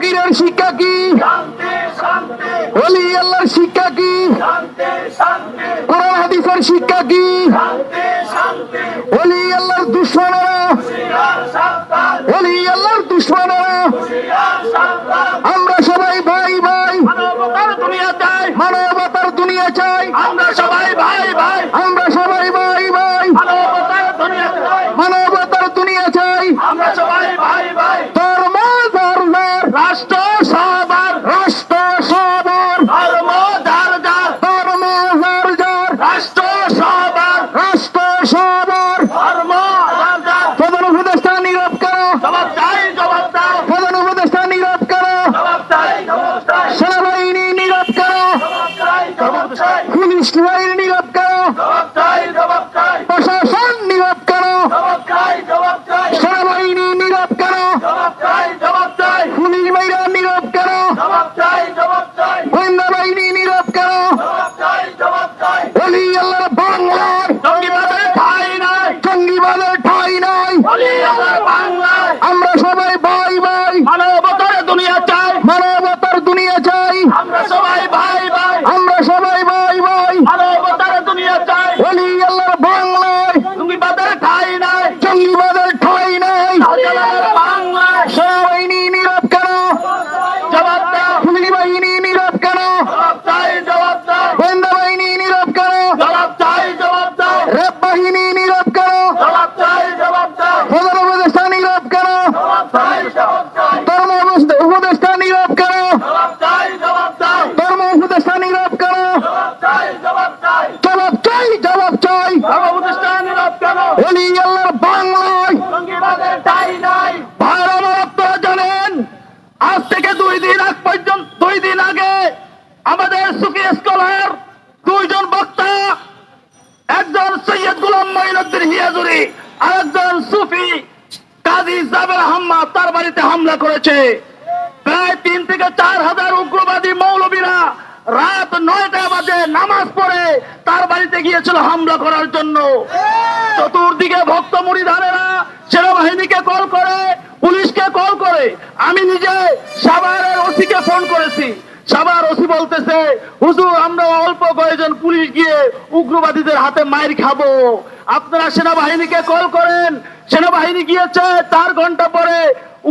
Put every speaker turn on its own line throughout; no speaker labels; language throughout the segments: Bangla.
ফকিরের শিক্ষা কি? অলি আল্লাহর শিক্ষা কি? কোরআন হাদিসের শিক্ষা কি? অলি আল্লাহর দুশ্মনেরা? অলি আল্লাহর দুশ্মনেরা? আমরা সবাই ভাই ভাই।
মানবতার দুনিয়া চাই।
মানবতার দুনিয়া চাই।
আমরা সবাই ভাই ভাই।
আমরা সবাই ভাই ভাই
মানবতার দুনিয়া চাই
মানবতার দুনিয়া চাই
আমরা সবাই ভাই ভাই
ধর্ম ধর্মের
রাষ্ট্র সবার
রাষ্ট্র সবার।
ধর্ম যার যার
ধর্ম যার যার
রাষ্ট্র সবার।
রাষ্ট্র সবার।
ধর্ম যার যার
প্রধান উপদেষ্টা নীরব করো।
জবাব চাই জবাব দাও
প্রধান উপদেষ্টা নীরব করো।
জবাব চাই জবাব চাই
সেনাবাহিনী নীরব করো।
জবাব চাই জবাব চাই
পুলিশ বাহিনী নীরব করো।
জবাব চাই জবাব চাই
প্রশাসন নীরব করো
জবাব চাই জবাব চাই
সেনাবাহিনী নীরব করো
জবাব চাই জবাব চাই
পুলিশ বাহিনী নীরব করো
জবাব চাই জবাব চাই
গোয়েন্দা বাহিনী নীরব করো
জবাব চাই জবাব চাই
অলি আল্লাহ বাংলার
জঙ্গিবাদের ঠাই নাই
জঙ্গিবাদের ঠাই নাই
বলি আমার
সবাই ভাই ভাই
মানবতার দুনিয়া চাই।
মানবতার দুনিয়া চাই।
আমরা সবাই ভাই ভাই
আমরা সবাই ভাই ভাই
মানবতার দুনিয়া চাই
অলি আল্লাহর বাংলায়
জঙ্গিবাদের ঠাই নাই
জঙ্গিবাদের ঠাই নাই
শাহজালালের বাংলায়
সেনাবাহিনী নীরব করো
জবাব দাও
পুলিশ বাহিনী নীরব করো
জবাব চাই জবাব দাও
গোয়েন্দা বাহিনী নীরব করো
জবাব চাই জবাব দাও
রেপ বাহিনী নীরব করো
জবাব চাই জবাব দাও
প্রধান উপদেষ্টা নীরব করো
জবাব চাই জবাব চাই
ধর্ম উপদেষ্টা- নীরব
চাই
ধর্ম উপদেষ্টা নীরব করো
জবাব চাই জবাব চাই। কেন
অলি বাংলায়
আজ থেকে দুই দিন আগ পর্যন্ত, দুই দিন আগে আমাদের সুফি স্কলার দুইজন বক্তা, একজন সৈয়দ গুলাম মঈনুদ্দিন হিয়াজুরি আর একজন সুফি রাত নয়টা বাজে নামাজ পড়ে তার বাড়িতে গিয়েছিল হামলা করার জন্য। চতুর্দিকে ভক্ত মুড়িধারেরা সেনাবাহিনীকে কল করে, পুলিশকে কল করে। আমি নিজে সাভারের ওসিকে ফোন করেছি। সাভার ওসি বলতেছে, হুজুর, আমরা অল্প কয়েকজন পুলিশ গিয়ে উগ্রবাদীদের হাতে মায়ের খাব। আপনারা সেনাবাহিনীকে কল করেন। সেনাবাহিনী গিয়েছে, চার ঘণ্টা পরে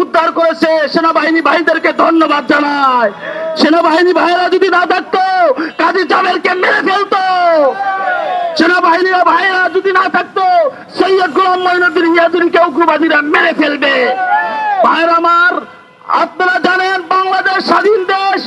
উদ্ধার করেছে। সেনাবাহিনী ভাইদেরকে ধন্যবাদ জানায়। সেনাবাহিনী ভাইরা যদি না থাকতো, কাজী জামেলকে মেরে ফেলতো। সেনাবাহিনীর ভাইরা যদি না থাকতো, সৈয়দ গোলাম মঈনুদ্দিন ইয়াজুরিকে উগ্রবাদীরা মেরে ফেলবে। ভাইরা আমার, আপনারা জানেন বাংলাদেশ স্বাধীন দেশ।